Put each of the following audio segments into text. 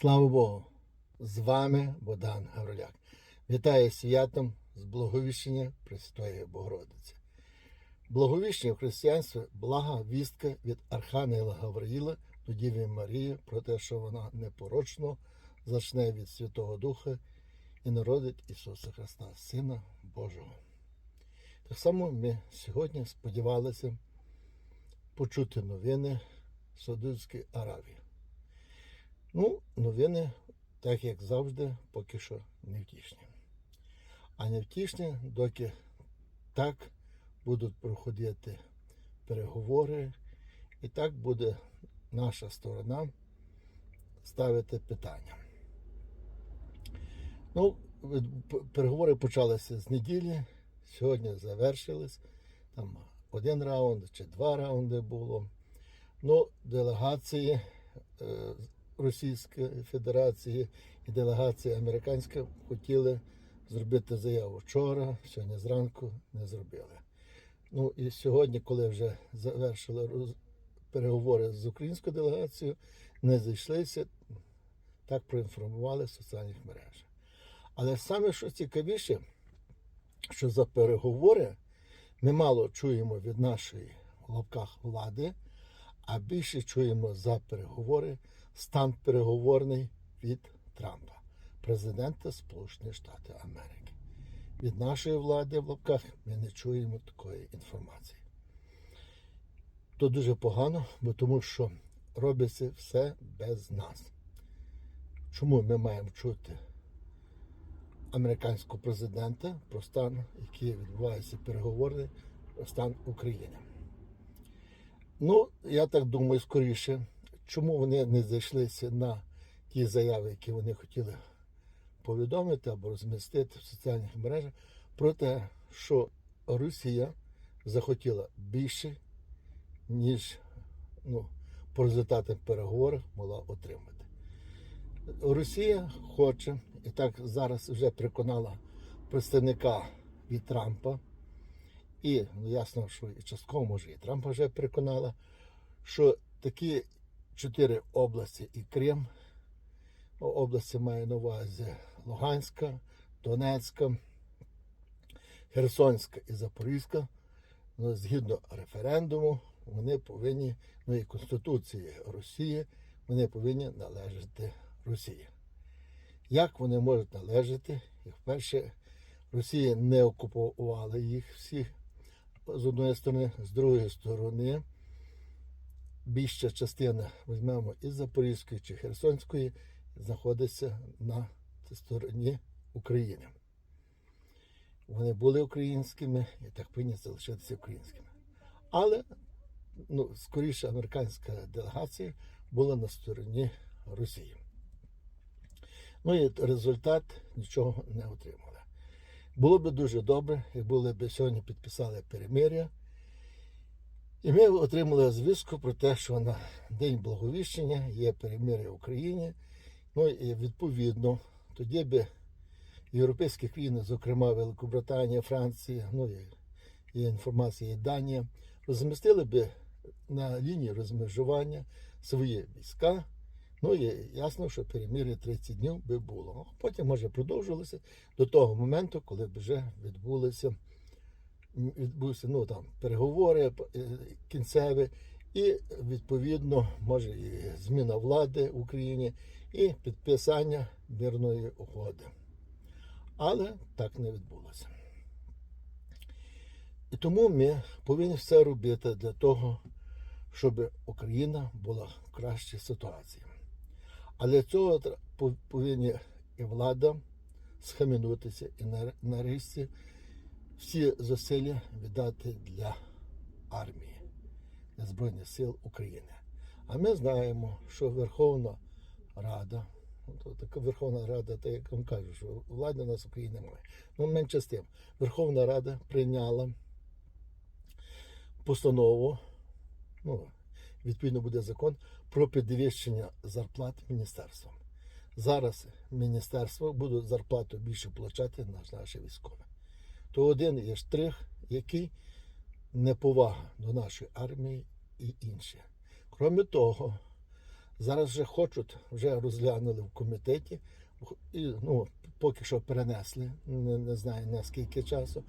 Слава Богу! З вами Богдан Гавриляк. Вітаю святом з Благовіщення Пресвятої Богородиці. Благовіщення в християнстві блага вістка від Архангела Гавриїла до Діви Марії про те, що вона непорочно зачне від Святого Духа і народить Ісуса Христа, Сина Божого. Так само ми сьогодні сподівалися почути новини з Саудівської Аравії. Ну, новини, так як завжди, поки що невтішні. А невтішні, доки так будуть проходити переговори, і так буде наша сторона ставити питання. Ну, переговори почалися з неділі, сьогодні завершились. Там один раунд чи два раунди було. Ну, делегації е, Російської Федерації і делегація американська хотіли зробити заяву вчора, сьогодні зранку не зробили. Ну і сьогодні, коли вже завершили роз- переговори з українською делегацією, не зійшлися, так проінформували в соціальних мережах. Але саме що цікавіше, що за переговори ми мало чуємо від нашої в лапках влади, а більше чуємо за переговори стан переговорний від Трампа, президента Сполучених Штатів Америки. Від нашої влади в лапках ми не чуємо такої інформації. То дуже погано, бо тому що робиться все без нас. Чому ми маємо чути американського президента про стан, який відбувається переговори, про стан України? Ну, я так думаю, скоріше, чому вони не зайшлися на ті заяви, які вони хотіли повідомити або розмістити в соціальних мережах, про те, що Росія захотіла більше, ніж ну, по результатам переговорів могла отримати. Росія хоче, і так зараз вже переконала представника від Трампа, і ну, ясно, що і частково може і Трампа вже переконала, що такі чотири області і Крим, ну, області має на увазі Луганська, Донецька, Херсонська і Запорізька, ну, згідно референдуму, вони повинні, ну і Конституції Росії, вони повинні належати Росії. Як вони можуть належати? Як вперше Росія не окупувала їх всіх з одної сторони, з другої сторони, більша частина, візьмемо із Запорізької чи Херсонської, знаходиться на стороні України. Вони були українськими і так повинні залишитися українськими. Але ну, скоріше американська делегація була на стороні Росії. Ну і результат нічого не отримали. Було б дуже добре, якби сьогодні підписали перемир'я. І ми отримали звістку про те, що на День Благовіщення є перемир'я в Україні. Ну і відповідно, тоді б європейські країни, зокрема Великобританія, Франція, ну і, і інформація, і Данія, розмістили б на лінії розмежування свої війська. Ну і ясно, що перемир'я 30 днів би було. Потім, може, продовжилося до того моменту, коли б вже відбулися відбувся ну, там, переговори е, кінцеві, і відповідно, може, і зміна влади в Україні, і підписання мирної угоди. Але так не відбулося. І тому ми повинні все робити для того, щоб Україна була в кращій ситуації. А для цього повинні і влада схаменутися і на- нарешті всі зусилля віддати для армії, для Збройних сил України. А ми знаємо, що Верховна Рада, ну, така Верховна Рада, так як вам кажу, що влади у нас в Україні немає. Ну, менше з тим, Верховна Рада прийняла постанову, ну, відповідно буде закон про підвищення зарплат міністерством. Зараз міністерство буде зарплату більше плачати на наші військові. То один є штрих, який неповага до нашої армії і інше. Кроме того, Зараз вже хочуть, вже розглянули в комітеті, і ну, поки що перенесли, не, не знаю наскільки часу,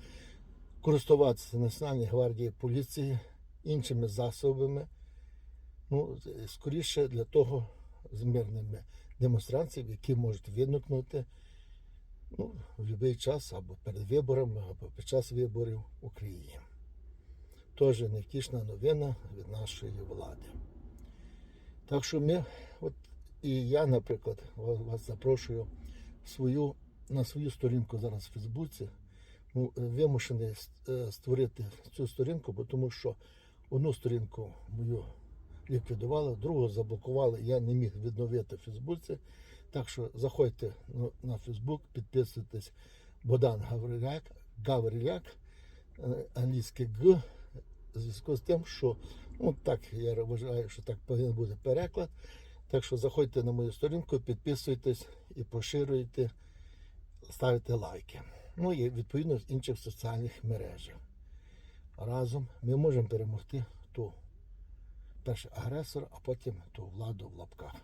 користуватися Національній гвардії поліції іншими засобами. Ну, скоріше для того з мирними демонстраціями, які можуть виникнути ну, в будь-який час або перед виборами, або під час виборів в Україні. Теж невтішна новина від нашої влади. Так що ми, от і я, наприклад, вас, запрошую свою, на свою сторінку зараз в Фейсбуці. Ну, вимушений е, створити цю сторінку, бо тому що одну сторінку мою ліквідували, другу заблокували, я не міг відновити в Фейсбуці. Так що заходьте на Фейсбук, підписуйтесь Богдан Гавриляк, Гавриляк, е, англійське Г, в зв'язку з тим, що ну так я вважаю, що так повинен бути переклад. Так що заходьте на мою сторінку, підписуйтесь і поширюйте, ставите лайки. Ну і відповідно в інших соціальних мережах. Разом ми можемо перемогти ту перше агресора, а потім ту владу в лапках.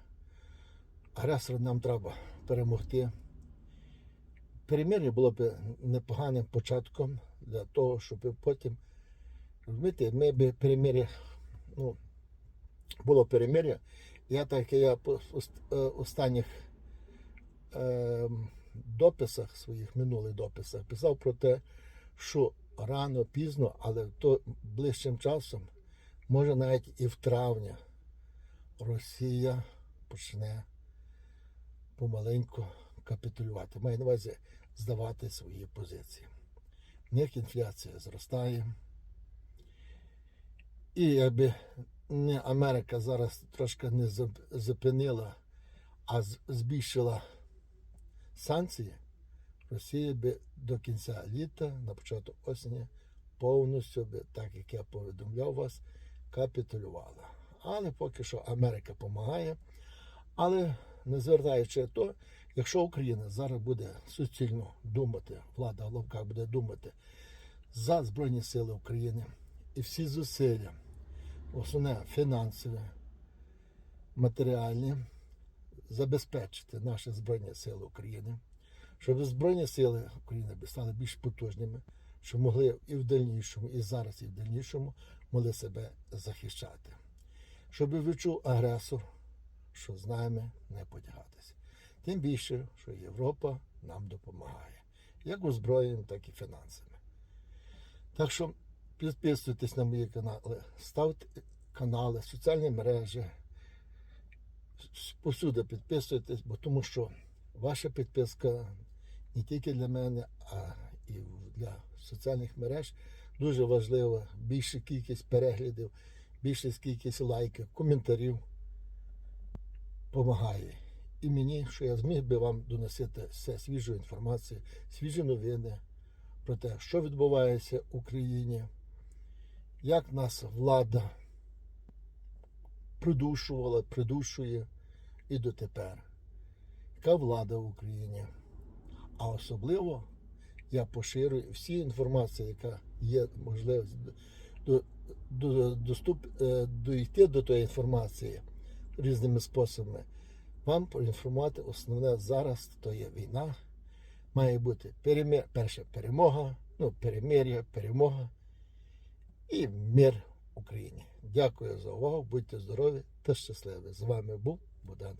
Агресора нам треба перемогти. Перемир'я було б непоганим початком для того, щоб потім розумієте, ми б перемир'я, ну, було перемир'я. Я так я по е, останніх е, дописах своїх, минулих дописах, писав про те, що рано, пізно, але то ближчим часом, може навіть і в травні, Росія почне помаленьку капітулювати. Маю на увазі здавати свої позиції. В них інфляція зростає. І якби не Америка зараз трошки не зупинила, а збільшила санкції, Росія би до кінця літа, на початок осені, повністю би, так як я повідомляв вас, капітулювала. Але поки що Америка допомагає. Але не звертаючи то, якщо Україна зараз буде суцільно думати, влада лавках буде думати за Збройні Сили України і всі зусилля, основне фінансове, матеріальні, забезпечити наші Збройні Сили України, щоб Збройні Сили України стали більш потужними, щоб могли і в дальнішому, і зараз, і в дальнішому могли себе захищати. Щоб відчув агресор, що з нами не потягатися. Тим більше, що Європа нам допомагає, як озброєнням, так і фінансами. Так що підписуйтесь на мої канали, ставте канали, соціальні мережі. Посюди підписуйтесь, бо тому що ваша підписка не тільки для мене, а і для соціальних мереж дуже важлива. Більша кількість переглядів, більша кількість лайків, коментарів допомагає. І мені, що я зміг би вам доносити все свіжу інформацію, свіжі новини про те, що відбувається в Україні, як нас влада придушувала, придушує і дотепер. Яка влада в Україні? А особливо я поширюю всі інформації, яка є можливість до, до, доступ, е, дійти до тої інформації різними способами. Вам поінформувати основне зараз то є війна. Має бути перемир, перша перемога, ну, перемир'я, перемога і мир Україні. Дякую за увагу, будьте здорові та щасливі. З вами був Богдан